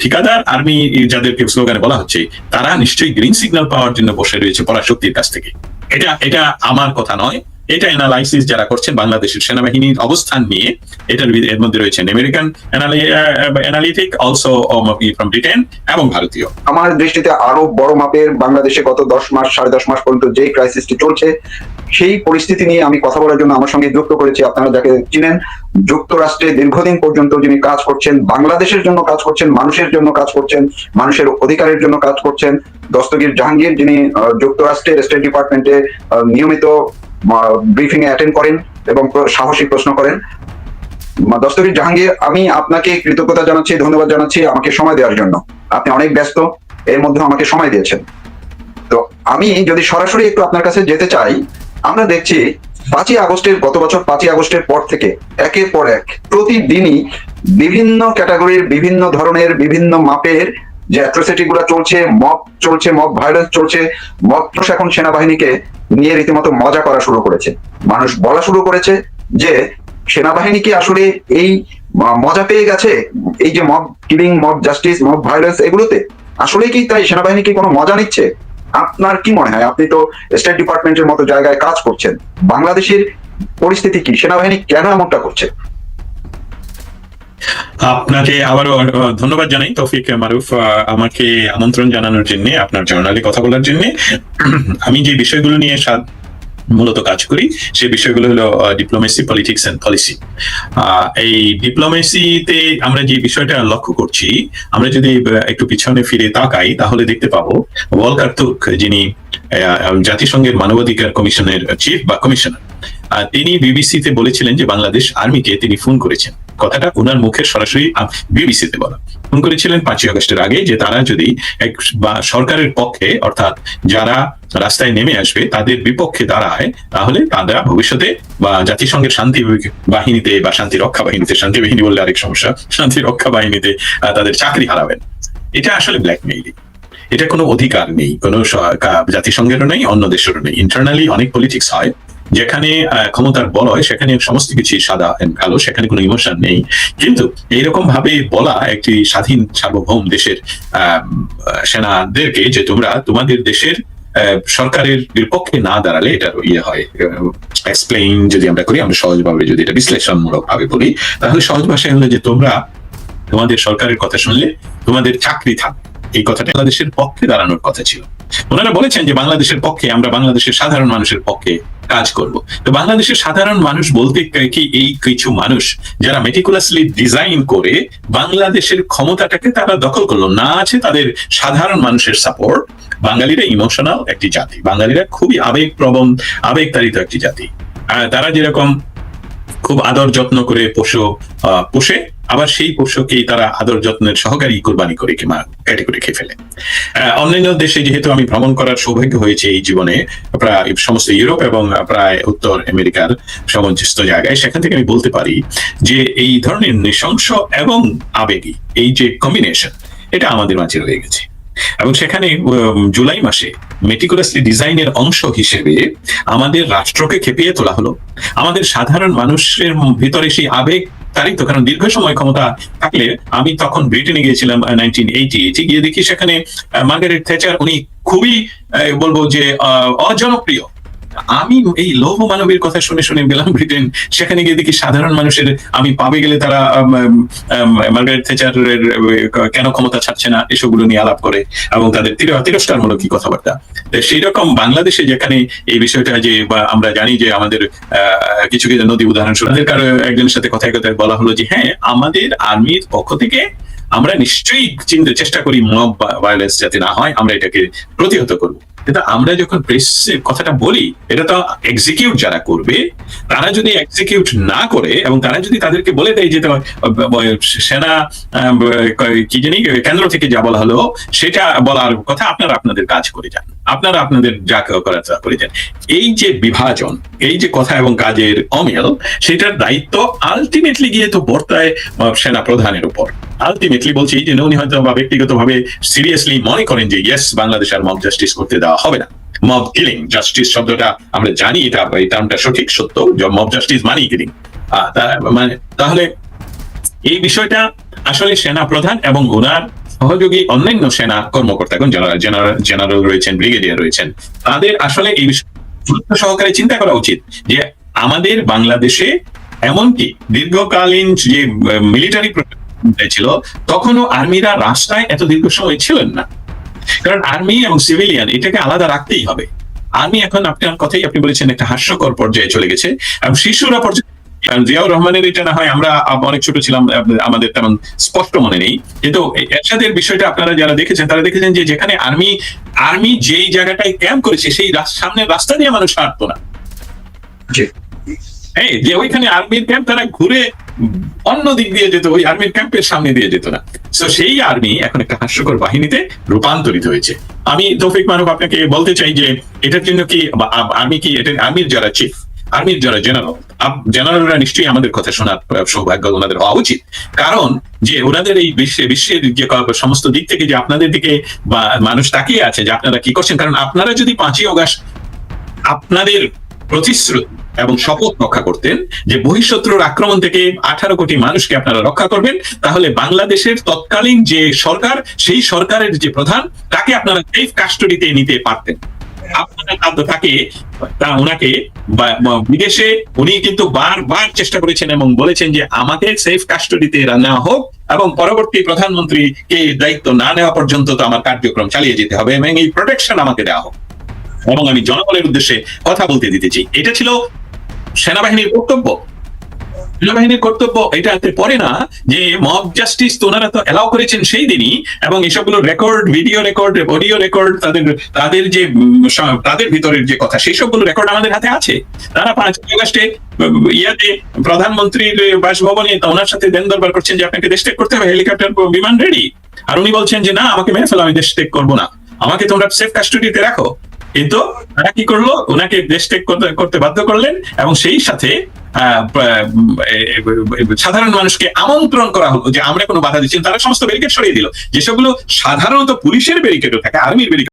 ঠিকাদার আর্মি যাদেরকে স্লোগানে বলা হচ্ছে, তারা নিশ্চয়ই গ্রিন সিগন্যাল পাওয়ার জন্য বসে রয়েছে পরাশক্তির কাছ থেকে। এটা এটা আমার কথা নয়। এটা অ্যানালাইসিস যারা করছেন বাংলাদেশের সেনাবাহিনীর অবস্থান নিয়ে, এটার এর মধ্যে রয়েছেন American analytic also from Britain এবং ভারতীয়। আমার দৃষ্টিতে আরও বড় মাপের বাংলাদেশে গত দশ মাস, সাড়ে দশ মাস পর্যন্ত যে ক্রাইসিসটি চলছে, সেই পরিস্থিতি নিয়ে আমি কথা বলার জন্য আমার সঙ্গে যুক্ত করেছি আপনারা যাকে চিনেন। যুক্তরাষ্ট্রে দীর্ঘদিন পর্যন্ত যিনি কাজ করছেন, বাংলাদেশের জন্য কাজ করছেন, মানুষের জন্য কাজ করছেন, মানুষের অধিকারের জন্য কাজ করছেন। দস্তগীর জাহাঙ্গীর যিনি যুক্তরাষ্ট্রের স্টেট ডিপার্টমেন্টে নিয়মিত ব্রিফিং এ অ্যাটেন্ড করেন এবং সাহসী প্রশ্ন করেন। দস্তগীর জাহাঙ্গীর, আমি আপনাকে কৃতজ্ঞতা জানাচ্ছি, ধন্যবাদ জানাচ্ছি আমাকে সময় দেওয়ার জন্য। আপনি অনেক ব্যস্ত, এর মধ্যে আমাকে সময় দিয়েছেন। তো আমি যদি সরাসরি একটু আপনার কাছে যেতে চাই, আমরা দেখছি পাঁচই আগস্টের, গত বছর পাঁচই আগস্টের পর থেকে একের পর এক প্রতিদিনই বিভিন্ন ক্যাটাগরির, বিভিন্ন ধরনের, বিভিন্ন মাপের যে অ্যাট্রোসিটি গুলো চলছে, মব চলছে, মব ভাইরাস চলছে, মব এখন সেনাবাহিনীকে নিয়ে রীতিমতো মজা করা শুরু করেছে। মানুষ বলা শুরু করেছে যে, সেনাবাহিনী কি আসলে এই মজা পেয়ে গেছে? এই যে mob killing, mob justice, mob virus এগুলোতে? আসলে কি তাই? সেনাবাহিনী কি কোনো মজা নিচ্ছে? আপনার কি মনে হয়? আপনি তো স্টেট ডিপার্টমেন্টের মতো জায়গায় কাজ করছেন। বাংলাদেশের পরিস্থিতি কি? সেনাবাহিনী কেন এমনটা করছে? আপনাকে আবারও ধন্যবাদ জানাই, তৌফিক মারুফ আমাকে আমন্ত্রণ জানানোর জন্য, আপনার জার্নালে কথা বলার জন্য। আমি যে বিষয়গুলো নিয়ে সা- মূলত কাজ করি সেই বিষয়গুলো হলো ডিপ্লোমেসি পলিটিক্স এন্ড পলিসি এই ডিপ্লোমেসিতে আমরা যে বিষয়টা লক্ষ্য করছি, আমরা যদি একটু পিছনে ফিরে তাকাই, তাহলে দেখতে পাবো ওয়ালকার তুর্ক, যিনি জাতিসংঘের মানবাধিকার কমিশনের চিফ বা কমিশনার তিনি বিবিসিতে বলেছিলেন যে বাংলাদেশ আর্মিকে তিনি ফোন করেছেন। কথাটা ওনার মুখের সরাসরি বিবিসিতে বলা। ফোন করেছিলেন পাঁচই আগস্টের আগে যে তারা যদি এক বা সরকারের পক্ষে, অর্থাৎ যারা রাস্তায় নেমে আসবে, তাদের বিপক্ষে দাঁড়ায়, তাহলে তারা ভবিষ্যতে বা জাতিসংঘের শান্তি বাহিনীতে বা শান্তি রক্ষা বাহিনীতে, শান্তি বাহিনী বললে আরেক সমস্যা, শান্তি রক্ষা বাহিনীতে তাদের চাকরি হারাবেন। এটা আসলে ব্ল্যাকমেইলিং এটা কোনো অধিকার নেই, কোনো জাতিসংঘেরও নেই, অন্য দেশেরও নেই। ইন্টারনালি অনেক পলিটিক্স হয়। যেখানে ক্ষমতার বলয়, সেখানে সমস্ত কিছু সাদা কালো, সেখানে কোনো ইমোশন নেই। কিন্তু এইরকম ভাবে বলা একটি স্বাধীন সার্বভৌম দেশের সেনাদেরকে যে তোমরা তোমাদের দেশের সরকারের বিপক্ষে না দাঁড়ালে এটার ইয়ে হয় এক্সপ্লেইন যদি আমরা করি, আমরা সহজভাবে যদি এটা বিশ্লেষণমূলক ভাবে বলি, তাহলে সহজ ভাষায় হলো যে তোমরা তোমাদের সরকারের কথা শুনলে তোমাদের চাকরি থাকবে এই কথাটা বাংলাদেশের পক্ষে দাঁড়ানোর কথা ছিল। ওনারা বলেছেন যে বাংলাদেশের পক্ষে, আমরা বাংলাদেশের সাধারণ মানুষের পক্ষে কাজ করব। তো বাংলাদেশের সাধারণ মানুষ বলতে কি এই কিছু মানুষ যারা মেটিকুলাসলি ডিজাইন করে বাংলাদেশের ক্ষমতাটাকে তারা দখল করল। না আছে তাদের সাধারণ মানুষের সাপোর্ট বাঙালিরা ইমোশনাল একটি জাতি। বাঙালিরা খুবই আবেগপ্রবণ, আবেগতাড়িত একটি জাতি। তারা যেরকম খুব আদর যত্ন করে পশু পোষে আবার সেই পশুকেই তারা আদর যত্নের সহকারী কোরবানি করে কিংবা ক্যাটেগরি খেয়ে ফেলে। অন্যান্য দেশে যেহেতু আমি ভ্রমণ করার সৌভাগ্য হয়েছে এই জীবনে, প্রায় সমস্ত ইউরোপ এবং প্রায় উত্তর আমেরিকার সমস্ত জায়গায়, সেখান থেকে আমি বলতে পারি যে এই ধরনের নৃশংস এবং আবেগী, এই যে কম্বিনেশন এটা আমাদের মাঝে রয়ে গেছে। এবং সেখানে জুলাই মাসে মেটিকুলাসলি ডিজাইনের অংশ হিসেবে আমাদের রাষ্ট্রকে খেপিয়ে তোলা হলো। আমাদের সাধারণ মানুষের ভিতরে সেই আবেগ তারিত কারণ দীর্ঘ সময় ক্ষমতা থাকলে আমি তখন ব্রিটেনে গিয়েছিলাম এইটি গিয়ে দেখি সেখানে মার্গারেট থেচার উনি খুবই বলব যে অজনপ্রিয়। আমি এই লৌহ মানবের কথা শুনে শুনে গেলাম ব্রিটেন। সেখানে গিয়ে দেখি সাধারণ মানুষের, আমি পাবে গেলে তারা মার্গারেট থেচারের কেন ক্ষমতা ছাড়ছে না, এসবগুলো নিয়ে আলাপ করে এবং তাদের তির- তিরস্কারমূলক কি কথাবার্তা। সেই রকম বাংলাদেশে যেখানে এই বিষয়টা যে, বা আমরা জানি যে আমাদের কিছু কিছু নদী উদাহরণ শুনে কারও একজনের সাথে কথায় কথায় বলা হলো যে হ্যাঁ আমাদের আর্মির পক্ষ থেকে আমরা নিশ্চয়ই চিন্তা চেষ্টা করি মব ভায়োলেন্স যাতে না হয়, আমরা এটাকে প্রতিহত করব। কিন্তু আমরা যখন প্রেস কথাটা বলি, এটা তো এক্সিকিউট যারা করবে, তারা যদি এক্সিকিউট না করে এবং তারা যদি তাদেরকে বলে দেয় যে সেনা কি জানি, কেন্দ্র থেকে যা বলা হলো, সেটা বলার কথা আপনারা আপনাদের কাজ করে যান। আপনারা আপনাদের যা করার তা করে যান। এই যে বিভাজন, এই যে কথা এবং কাজের অমিল, সেটার দায়িত্ব আলটিমেটলি গিয়ে তো বর্তায় সেনা প্রধানের উপর। আলটিমেটলি বলছি যে উনি হয়তো বা ব্যক্তিগতভাবে সিরিয়াসলি মনে করেন যে ইয়েস বাংলাদেশ আর মব জাস্টিস করতে দেওয়া হবে না। মব কিলিং জাস্টিস শব্দটা আমরা জানি, এটা এই টার্মটা সঠিক, সত্য মব জাস্টিস মানি কিলিং মানে তাহলে এই বিষয়টা আসলে সেনা প্রধান এবং ওনার সহযোগী অন্যান্য সেনা কর্মকর্তা জেনারেল জেনারেল রয়েছেন ব্রিগেডিয়ার রয়েছেন, তাদের আসলে এই বিষয়ে সহকারে চিন্তা করা উচিত যে আমাদের বাংলাদেশে এমনকি দীর্ঘকালীন যে মিলিটারি ছিল তখনও আর্মিরা রাস্তায় এত দীর্ঘ সময় ছিলেন না। কারণ আর্মি এবং সিভিলিয়ান এটাকে আলাদা রাখতেই হবে। আর্মি এখন আপনার কথাই আপনি বলেছেন একটা হাস্যকর পর্যায়ে চলে গেছে। এবং শিশুরা পর্যায়ে জিয়াউর রহমানের এটা না হয় আমরা অনেক ছোট ছিলাম আমাদের তেমন স্পষ্ট মনে নেই। কিন্তু এরশাদের বিষয়টা আপনারা যারা দেখেছেন তারা দেখেছেন যে যেখানে আর্মি আর্মি যেই জায়গাটায় ক্যাম্প করেছে সেই সামনের রাস্তা দিয়ে মানুষ হাঁটতো না। এই যে ওইখানে আর্মির ক্যাম্প তারা ঘুরে অন্য দিক দিয়ে যেত, ওই আর্মির ক্যাম্পের সামনে দিয়ে যেত না। তো সেই আর্মি এখন একটা হাস্যকর বাহিনীতে রূপান্তরিত হয়েছে। আমি তৌফিক মারুফ আপনাকে বলতে চাই যে, এটার জন্য কি আর্মি কি এটা আর্মির যারা চিফ আর্মির যারা জেনারেল জেনারেলরা নিশ্চয়ই আমাদের কথা শোনার সৌভাগ্য ওনাদের হওয়া উচিত। কারণ যে ওনাদের এই বিশ্বে, বিশ্বের যে সমস্ত দিক থেকে যে আপনাদের দিকে, বা, মানুষ তাকিয়ে আছে যে আপনারা কি করছেন, কারণ আপনারা যদি পাঁচই অগাস্ট আপনাদের প্রতিশ্রুতি এবং শপথ রক্ষা করতেন যে বহিঃশত্রুর আক্রমণ থেকে আঠারো কোটি মানুষকে আপনারা রক্ষা করবেন, তাহলে বাংলাদেশের তৎকালীন যে সরকার, সেই সরকারের যে প্রধান, তাকে আপনারা সেফ কাস্টডিতে নিতে পারতেন। তাকে তা ওনাকে বিদেশে উনি কিন্তু বারবার চেষ্টা করেছেন এবং বলেছেন যে আমাকে সেফ কাস্টডিতে নেওয়া হোক এবং পরবর্তী প্রধানমন্ত্রীকে দায়িত্ব না নেওয়া পর্যন্ত তো আমার কার্যক্রম চালিয়ে যেতে হবে এবং এই প্রোটেকশন আমাকে দেওয়া হোক। এবং আমি জনগণের উদ্দেশ্যে কথা বলতে দিতেছি এটা ছিল সেনাবাহিনীর কর্তব্য। সেনাবাহিনীর কর্তব্য এটাতে পড়ে না যে মব জাস্টিস তো ওনারা তো এলাও করেছেন সেই দিনই এবং এসবগুলো record video record audio record তাদের তাদের যে তাদের ভিতরের যে কথা, সেই সবগুলো রেকর্ড আমাদের হাতে আছে। তারা পাঁচ আগস্টে ইয়াতে প্রধানমন্ত্রীর বাসভবনে ওনার সাথে দেন দরবার করছেন যে আপনাকে দেশ ত্যাগ করতে হবে হেলিকপ্টার বিমান রেডি আর উনি বলছেন যে না, আমাকে মেরে ফেলো আমি দেশ ত্যাগ করব না। আমাকে তোমরা সেফ কাস্টডিতে রাখো। কিন্তু তারা কি করল? ওনাকে দেশ ত্যাগ করতে- বাধ্য করলেন এবং সেই সাথে সাধারণ মানুষকে আমন্ত্রণ করা হলো যে আমরা কোনো বাধা দিচ্ছি তারা সমস্ত ব্যারিকেড সরিয়ে দিল। যেসবগুলো সাধারণত পুলিশের ব্যারিকেডও থাকে আর্মির ব্যারিকেড